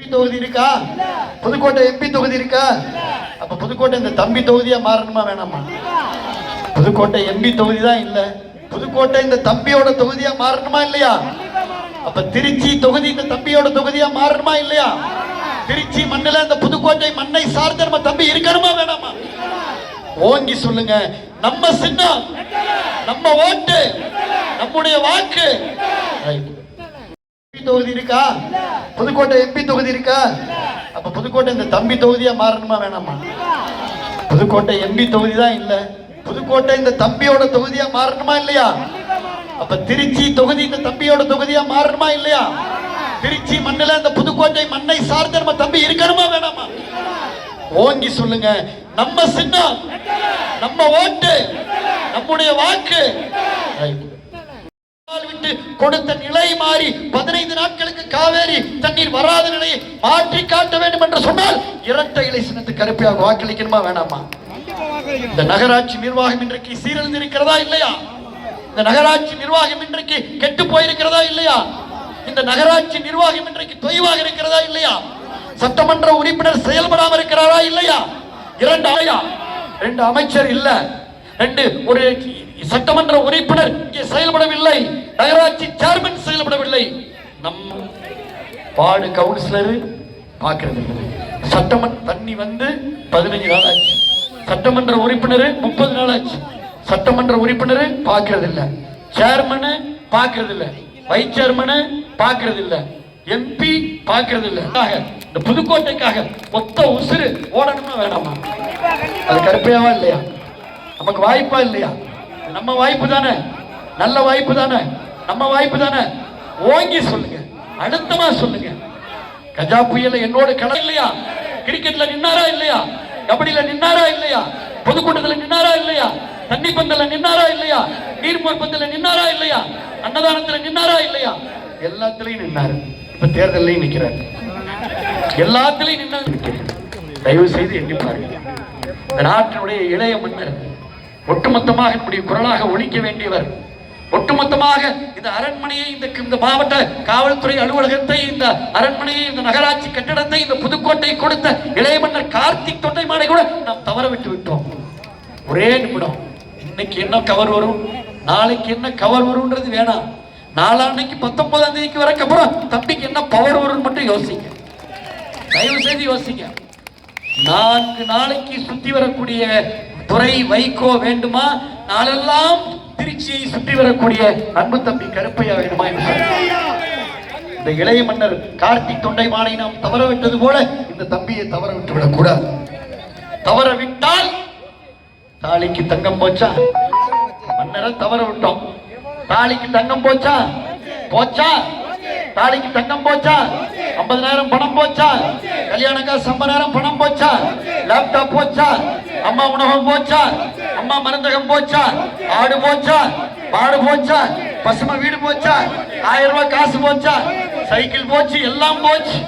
MP தொகுதி இருக்கா? Pudukkottai MP தொகுதி இருக்கா? அப்ப புதுக்கோட்டை இந்த தம்பி தொகுதியா மாறணுமா வேணாமா? புதுக்கோட்டை எம்பி தொகுதி தான் இல்ல. புதுக்கோட்டை இந்த தம்பியோட தொகுதியா மாறணுமா இல்லையா? அப்ப திருச்சி தொகுதி இந்த தம்பியோட தொகுதியா மாறணுமா இல்லையா? திருச்சி மண்ணில இந்த புதுக்கோட்டை மண்ணை சார்ந்த நம்ம தம்பி இருக்கணுமா வேணாமா? ஓங்கி சொல்லுங்க. நம்ம சின்னம் நம்ம ஓட்டு நம்முடைய வாக்கு தொகுதி இருக்கா? புதுக்கோட்டை எம்பி தொகுதி இருக்கா? அப்ப புதுக்கோட்டை இந்த தம்பி தொகுதியா மாறணுமா வேணாமா? புதுக்கோட்டை எம்பி தொகுதி தான் இல்ல. புதுக்கோட்டை இந்த தம்பியோட தொகுதியா மாறணுமா இல்லையா? அப்ப திருச்சி தொகுதி இந்த தம்பியோட தொகுதியா மாறணுமா இல்லையா? திருச்சி மண்ணில இந்த புதுக்கோட்டை மண்ணை சார்ந்த நம்ம தம்பி இருக்கணுமா வேணாமா? ஓங்கி சொல்லுங்க. நம்ம சின்னம் நம்ம ஓட்டு நம்முடைய வாக்கு. ரைட் நாள் கொடுத்த நிலை மாறி பதினைந்து நாட்களுக்கு காவேரி தண்ணீர் வராத நிலையை மாற்றி காட்ட வேண்டும் என்று சொன்னால் இரட்டை இலை சின்னத்து கருப்பையாக வாக்களிக்கணுமா வேணாமா? இந்த நகராட்சி நிர்வாகம் இன்றைக்கு சீரழிந்திருக்கிறதா இல்லையா? இந்த நகராட்சி நிர்வாகம் இன்றைக்கு கெட்டு போயிருக்கிறதா இல்லையா? இந்த நகராட்சி நிர்வாகம் இன்றைக்கு தொய்வாக இருக்கிறதா இல்லையா? சட்டமன்ற உறுப்பினர் செயல்படாம இருக்கிறாரா இல்லையா? இரண்டு ஆயா ரெண்டு அமைச்சர் இல்ல. ரெண்டு ஒரு சட்டமன்ற உறுப்பினர் இங்கே செயல்படவில்லை. செயல்படவில்லை நம் வார்டு கவுன்சிலர் பார்க்கறது. இல்லை சட்டமன்ற தண்ணி வந்து பதினஞ்சு நாள் ஆச்சு. சட்டமன்ற உறுப்பினர் முப்பது நாள் ஆச்சு. சட்டமன்ற உறுப்பினர் பார்க்கறது இல்ல சேர்மனு பார்க்கறது இல்லை வைஸ் சேர்மனு பார்க்கறது இல்லை எம்பி பார்க்கறது இல்லை இந்த புதுக்கோட்டைக்காக மொத்த உசுறு ஓடணும்னு வேணாமா? அது கருப்பையாவா இல்லையா? நமக்கு வாய்ப்பா இல்லையா? நம்ம வாய்ப்பு தானே. நல்ல வாய்ப்பு தானே. நம்ம வாய்ப்பு தானே. ஓங்கி சொல்லுங்க. அழுத்தமா சொல்லுங்க. கஜா புயல என்னோட களம் இல்லையா? கிரிக்கெட்ல நின்னாரா இல்லையா? கபடியில நின்னாரா இல்லையா? பொதுக்கூட்டத்துல நின்னாரா இல்லையா? தண்ணி பந்தல நின்னாரா இல்லையா? நீர்மோர் பந்தல நின்னாரா இல்லையா? அன்னதானத்துல நின்னாரா இல்லையா? எல்லாத்துலயும் நின்னாரு. இப்ப தேர்தலையும் நிக்கிறாரு. எல்லாத்துலயும் நின்னாரு தயவு செய்து எண்ணி பாருங்க. நாட்டினுடைய இளைய மன்னர் ஒட்டுமொத்தமாக என்னுடைய குரலாக ஒழிக்க வேண்டியவர் ஒட்டுமொத்தமாக இந்த அரண்மனையை இந்த இந்த மாவட்ட காவல்துறை அலுவலகத்தை இந்த அரண்மனையை இந்த நகராட்சி கட்டடத்தை இந்த புதுக்கோட்டை கொடுத்த இளையமன்னர் கார்த்திக் கார்த்திக் தொண்டைமானை கூட நாம் தவற விட்டு விட்டோம். ஒரே நிமிடம். இன்னைக்கு என்ன கவர் வரும்? நாளைக்கு என்ன கவர் வரும்ன்றது வேணாம். நாளான்னைக்கு பத்தொன்பதாம் தேதிக்கு வரைக்கும் அப்புறம் தம்பிக்கு என்ன பவர் வரும்னு மட்டும் யோசிங்க. தயவு செய்து யோசிங்க. நான்கு நாளைக்கு சுத்தி வரக்கூடிய துறை வைகோ வேண்டுமா? நாளெல்லாம் திருச்சியை சுற்றி வரக்கூடிய அன்பு தம்பி கருப்பையா வேணுமா என்று இந்த இளைய மன்னர் கார்த்திக் தொண்டைமானை நாம் தவற விட்டது போல இந்த தம்பியை தவற விட்டு விடக்கூடாது. தவற விட்டால் தாலிக்கு தங்கம் போச்சா? மன்னரை தவற விட்டோம் தாலிக்கு தங்கம் போச்சா? போச்சா? தாலிக்கு தங்கம் போச்சா? ஐம்பதனாயிரம் பணம் போச்சா? கல்யாணக்கா சம்பதாயிரம் பணம் போச்சா? லேப்டாப் போச்சா? அம்மா உணவகம் போச்சா? அம்மா மருந்தகம் போச்சா? ஆடு போச்சா? பாடு போச்சா? பசுமை வீடு போச்சா? ஆயிரம் ரூபாய் காசு போச்சா? சைக்கிள் போச்சு எல்லாம் போச்சு.